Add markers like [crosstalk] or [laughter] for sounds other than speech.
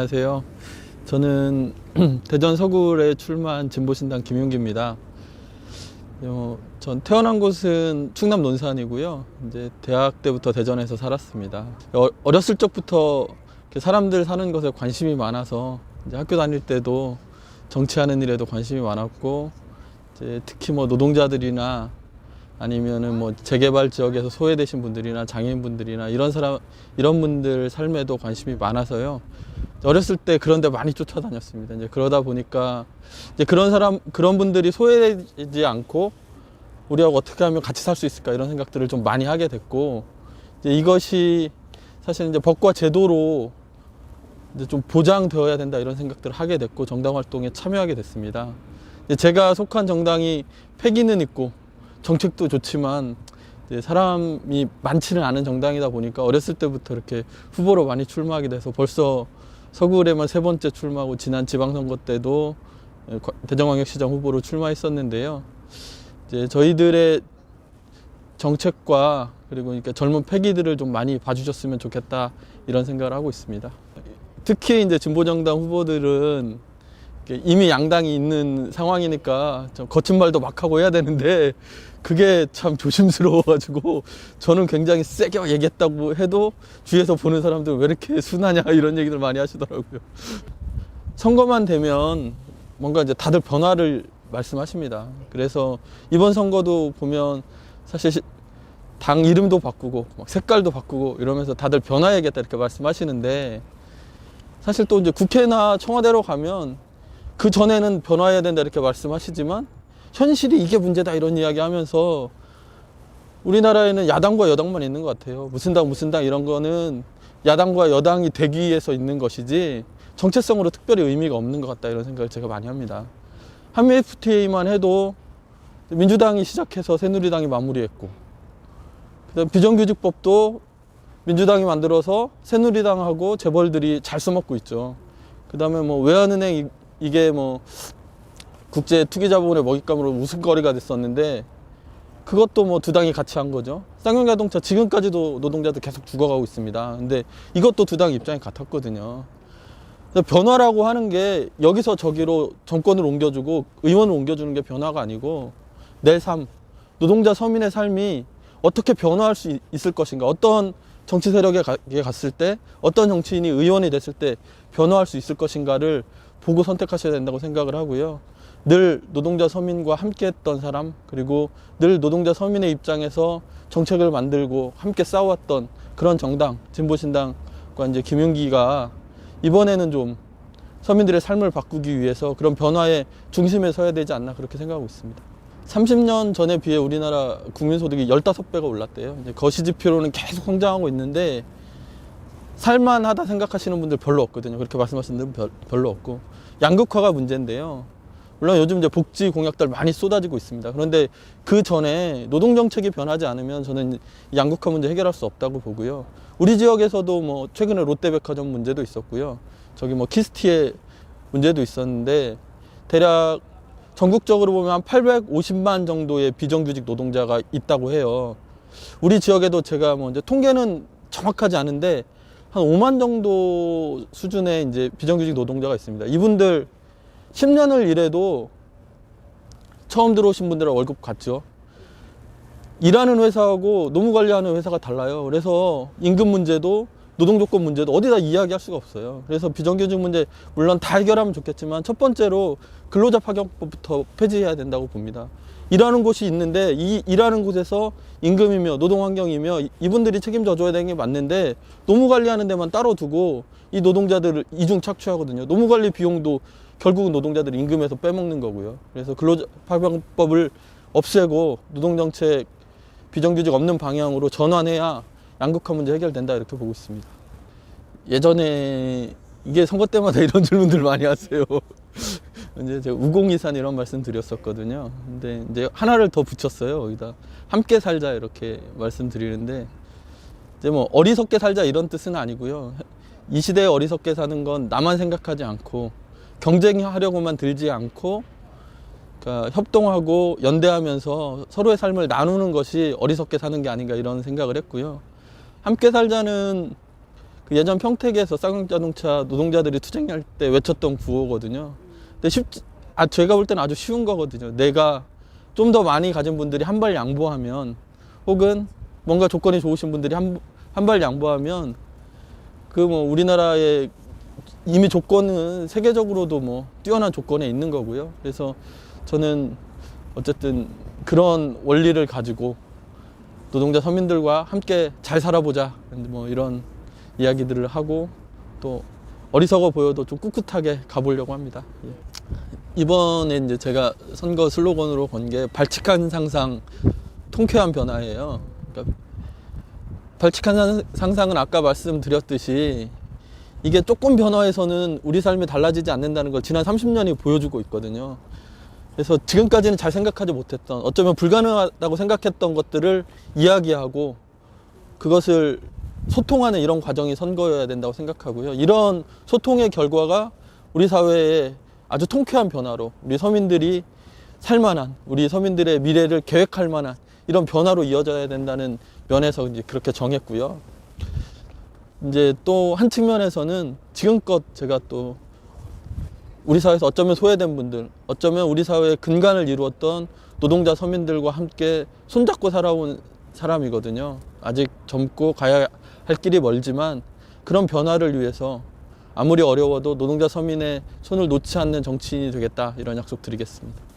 안녕하세요. 저는 [clears throat] 대전 서구에 출마한 진보신당 김용기입니다. 어, 전 태어난 곳은 충남 논산이고요. 이제 대학 때부터 대전에서 살았습니다. 어, 어렸을 적부터 사람들 사는 것에 관심이 많아서 이제 학교 다닐 때도 정치하는 일에도 관심이 많았고 이제 특히 뭐 노동자들이나 아니면은 뭐 재개발 지역에서 소외되신 분들이나 장애인 분들이나 이런 사람 이런 분들 삶에도 관심이 많아서요. 어렸을 때 그런 데 많이 쫓아다녔습니다. 이제 그러다 보니까 이제 그런 사람 그런 분들이 소외되지 않고 우리하고 어떻게 하면 같이 살 수 있을까 이런 생각들을 좀 많이 하게 됐고 이제 이것이 사실 이제 법과 제도로 이제 좀 보장되어야 된다 이런 생각들을 하게 됐고 정당 활동에 참여하게 됐습니다. 이제 제가 속한 정당이 패기는 있고 정책도 좋지만 사람이 많지는 않은 정당이다 보니까 어렸을 때부터 이렇게 후보로 많이 출마하게 돼서 벌써 서구에만 세 번째 출마하고 지난 지방선거 때도 대전광역시장 후보로 출마했었는데요. 이제 저희들의 정책과 그리고 그러니까 젊은 패기들을 좀 많이 봐주셨으면 좋겠다 이런 생각을 하고 있습니다. 특히 이제 진보정당 후보들은 이미 양당이 있는 상황이니까 좀 거친 말도 막 하고 해야 되는데 그게 참 조심스러워가지고 저는 굉장히 세게 얘기했다고 해도 주위에서 보는 사람들 왜 이렇게 순하냐 이런 얘기들 많이 하시더라고요. 선거만 되면 뭔가 이제 다들 변화를 말씀하십니다. 그래서 이번 선거도 보면 사실 시- 당 이름도 바꾸고 막 색깔도 바꾸고 이러면서 다들 변화해야겠다 이렇게 말씀하시는데 사실 또 이제 국회나 청와대로 가면 그 전에는 변화해야 된다 이렇게 말씀하시지만 현실이 이게 문제다 이런 이야기 하면서 우리나라에는 야당과 여당만 있는 것 같아요. 무슨 당 무슨 당 이런 거는 야당과 여당이 되기 위해서 있는 것이지 정체성으로 특별히 의미가 없는 것 같다 이런 생각을 제가 많이 합니다. 한미 FTA만 해도 민주당이 시작해서 새누리당이 마무리했고 그다음 비정규직법도 민주당이 만들어서 새누리당하고 재벌들이 잘 써먹고 있죠. 그다음에 뭐 외환은행 이- 이게 뭐 국제 투기자본의 먹잇감으로 웃음거리가 됐었는데 그것도 뭐 두 당이 같이 한 거죠. 쌍용자동차 지금까지도 노동자들 계속 죽어가고 있습니다. 근데 이것도 두 당 입장이 같았거든요. 변화라고 하는 게 여기서 저기로 정권을 옮겨주고 의원을 옮겨주는 게 변화가 아니고 내 삶, 노동자 서민의 삶이 어떻게 변화할 수 있- 있을 것인가, 어떤 정치 세력에 갔을 때, 어떤 정치인이 의원이 됐을 때 변화할 수 있을 것인가를 보고 선택하셔야 된다고 생각을 하고요. 늘 노동자 서민과 함께 했던 사람, 그리고 늘 노동자 서민의 입장에서 정책을 만들고 함께 싸웠던 그런 정당, 진보신당과 이제 김윤기가 이번에는 좀 서민들의 삶을 바꾸기 위해서 그런 변화의 중심에 서야 되지 않나 그렇게 생각하고 있습니다. 30년 전에 비해 우리나라 국민소득이 15배가 올랐대요. 이제 거시지표로는 계속 성장하고 있는데 살만하다 생각하시는 분들 별로 없거든요. 그렇게 말씀하시는 분들 별- 별로 없고 양극화가 문제인데요. 물론 요즘 이제 복지 공약들 많이 쏟아지고 있습니다. 그런데 그 전에 노동 정책이 변하지 않으면 저는 이 양극화 문제 해결할 수 없다고 보고요. 우리 지역에서도 뭐 최근에 롯데백화점 문제도 있었고요. 저기 뭐 키스티의 문제도 있었는데 대략 전국적으로 보면 한 850만 정도의 비정규직 노동자가 있다고 해요. 우리 지역에도 제가 뭐 이제 통계는 정확하지 않은데 한 5만 정도 수준의 이제 비정규직 노동자가 있습니다. 이분들 10년을 일해도 처음 들어오신 분들은 월급 같죠. 일하는 회사하고 노무 관리하는 회사가 달라요. 그래서 임금 문제도 노동 조건 문제도 어디다 이야기할 수가 없어요. 그래서 비정규직 문제 물론 다 해결하면 좋겠지만 첫 번째로 근로자 파견법부터 폐지해야 된다고 봅니다. 일하는 곳이 있는데 이 일하는 곳에서 임금이며 노동 환경이며 이- 이분들이 책임져 줘야 되는 게 맞는데 노무 관리하는 데만 따로 두고 이 노동자들을 이중 착취하거든요. 노무 관리 비용도 결국은 노동자들 임금에서 빼먹는 거고요. 그래서 근로자 파견법을 없애고 노동 정책 비정규직 없는 방향으로 전환해야 양극화 문제 해결된다 이렇게 보고 있습니다. 예전에 이게 선거 때마다 [laughs] 이런 질문들 많이 하세요. [laughs] 이제 제가 우공이산 이런 말씀 드렸었거든요. 근데 이제 하나를 더 붙였어요. 여기다 함께 살자 이렇게 말씀드리는데 이제 뭐 어리석게 살자 이런 뜻은 아니고요. 이 시대에 어리석게 사는 건 나만 생각하지 않고 경쟁하려고만 들지 않고 그러니까 협동하고 연대하면서 서로의 삶을 나누는 것이 어리석게 사는 게 아닌가 이런 생각을 했고요. 함께 살자는 그 예전 평택에서 쌍용자동차 노동자들이 투쟁할 때 외쳤던 구호거든요. 근데 쉽지, 아, 제가 볼 때는 아주 쉬운 거거든요. 내가 좀 더 많이 가진 분들이 한 발 양보하면 혹은 뭔가 조건이 좋으신 분들이 한, 한 발 양보하면 그 뭐 우리나라의 이미 조건은 세계적으로도 뭐 뛰어난 조건에 있는 거고요. 그래서 저는 어쨌든 그런 원리를 가지고 노동자 서민들과 함께 잘 살아보자 뭐 이런 이야기들을 하고 또 어리석어 보여도 좀 꿋꿋하게 가보려고 합니다. 예. 이번에 이제 제가 선거 슬로건으로 건 게 발칙한 상상, 통쾌한 변화예요. 그러니까 발칙한 상- 상상은 아까 말씀드렸듯이 이게 조금 변화해서는 우리 삶이 달라지지 않는다는 걸 지난 30년이 보여주고 있거든요. 그래서 지금까지는 잘 생각하지 못했던 어쩌면 불가능하다고 생각했던 것들을 이야기하고 그것을 소통하는 이런 과정이 선거여야 된다고 생각하고요. 이런 소통의 결과가 우리 사회에 아주 통쾌한 변화로 우리 서민들이 살만한 우리 서민들의 미래를 계획할 만한 이런 변화로 이어져야 된다는 면에서 이제 그렇게 정했고요. 이제 또 한 측면에서는 지금껏 제가 또 우리 사회에서 어쩌면 소외된 분들, 어쩌면 우리 사회의 근간을 이루었던 노동자 서민들과 함께 손잡고 살아온 사람이거든요. 아직 젊고 가야 할 길이 멀지만 그런 변화를 위해서 아무리 어려워도 노동자 서민의 손을 놓지 않는 정치인이 되겠다 이런 약속 드리겠습니다.